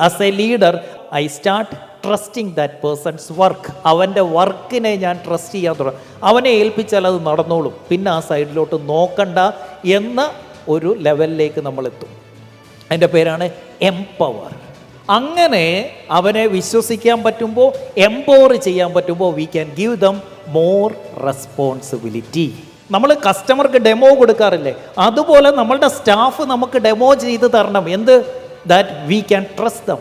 As a leader I start trusting that person's work അവന്റെ വർക്കിനെ ഞാൻ ട്രസ്റ്റ് ചെയ്യാൻ തുടങ്ങും. അവനെ ഏൽപ്പിച്ചാൽ അത് നടന്നോളും. പിന്നെ ആ സൈഡിലോട്ട് നോക്കണ്ട എന്ന ഒരു ലെവലിലേക്ക് നമ്മൾ എത്തും അതിന്റെ പേരാണ് എംപവർ അങ്ങനെ അവനെ വിശ്വസിക്കാൻ പറ്റുമ്പോൾ എംപവർ ചെയ്യാൻ പറ്റുമ്പോൾ we can give them more responsibility നമ്മൾ കസ്റ്റമർക്ക് ഡെമോ കൊടുക്കാറില്ലേ? അതുപോലെ നമ്മളുടെ സ്റ്റാഫ് നമുക്ക് ഡെമോ ചെയ്ത് തരണം. എന്ത്? That we can trust them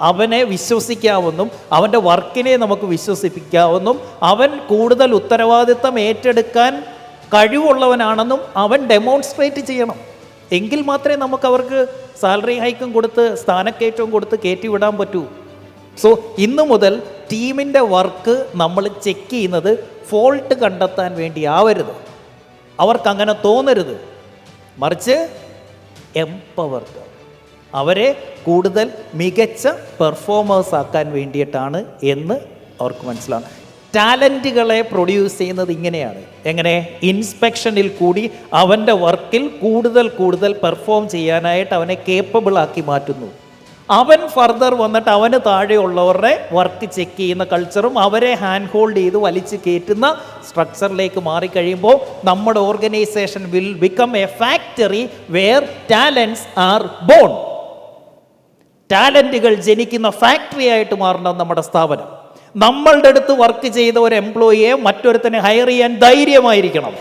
അവനെ വിശ്വസിക്കാവുന്നും അവന്റെ വർക്കിനെ നമുക്ക് വിശ്വസിപ്പിക്കാവുന്നും അവൻ കൂടുതൽ ഉത്തരവാദിത്തം ഏറ്റെടുക്കാൻ കഴിവുള്ളവനാണെന്നും അവൻ ഡെമോൺസ്ട്രേറ്റ് ചെയ്യണം. എങ്കിൽ മാത്രമേ നമുക്ക് അവർക്ക് സാലറി ഹൈക്കും കൊടുത്ത് സ്ഥാനക്കയറ്റവും കൊടുത്ത് കയറ്റി വിടാൻ പറ്റൂ. സോ ഇന്നു മുതൽ ടീമിന്റെ വർക്ക് നമ്മൾ ചെക്ക് ചെയ്യുന്നത് ഫോൾട്ട് കണ്ടെത്താൻ വേണ്ടി ആവരുത് അവർക്കങ്ങനെ തോന്നരുത്. മറിച്ച് എംപവർഡ് അവരെ കൂടുതൽ മികച്ച പെർഫോമേഴ്സ് ആക്കാൻ വേണ്ടിയിട്ടാണ് എന്ന് അവർക്ക് മനസ്സിലാണ് ടാലന്റുകളെ പ്രൊഡ്യൂസ് ചെയ്യുന്നത് ഇങ്ങനെയാണ്. എങ്ങനെ? ഇൻസ്പെക്ഷനിൽ കൂടി അവന്റെ വർക്കിൽ കൂടുതൽ കൂടുതൽ പെർഫോം ചെയ്യാനായിട്ട് അവനെ കേപ്പബിൾ ആക്കി മാറ്റുന്നു. അവൻ ഫർദർ വന്നിട്ട് അവന് താഴെയുള്ളവരുടെ വർക്ക് ചെക്ക് ചെയ്യുന്ന കൾച്ചറും അവരെ ഹാൻഡ് ഹോൾഡ് ചെയ്ത് വലിച്ചു കയറ്റുന്ന സ്ട്രക്ചറിലേക്ക് മാറിക്കഴിയുമ്പോൾ നമ്മുടെ organisation will become a factory where talents are born ടാലന്റുകൾ ജനിക്കുന്ന ഫാക്ടറി ആയിട്ട് മാറണം നമ്മുടെ സ്ഥാപനം. നമ്മളുടെ അടുത്ത് വർക്ക് ചെയ്ത ഒരു എംപ്ലോയിയെ മറ്റൊരുത്തനെ ഹയർ ചെയ്യാൻ ധൈര്യമായിരിക്കണം.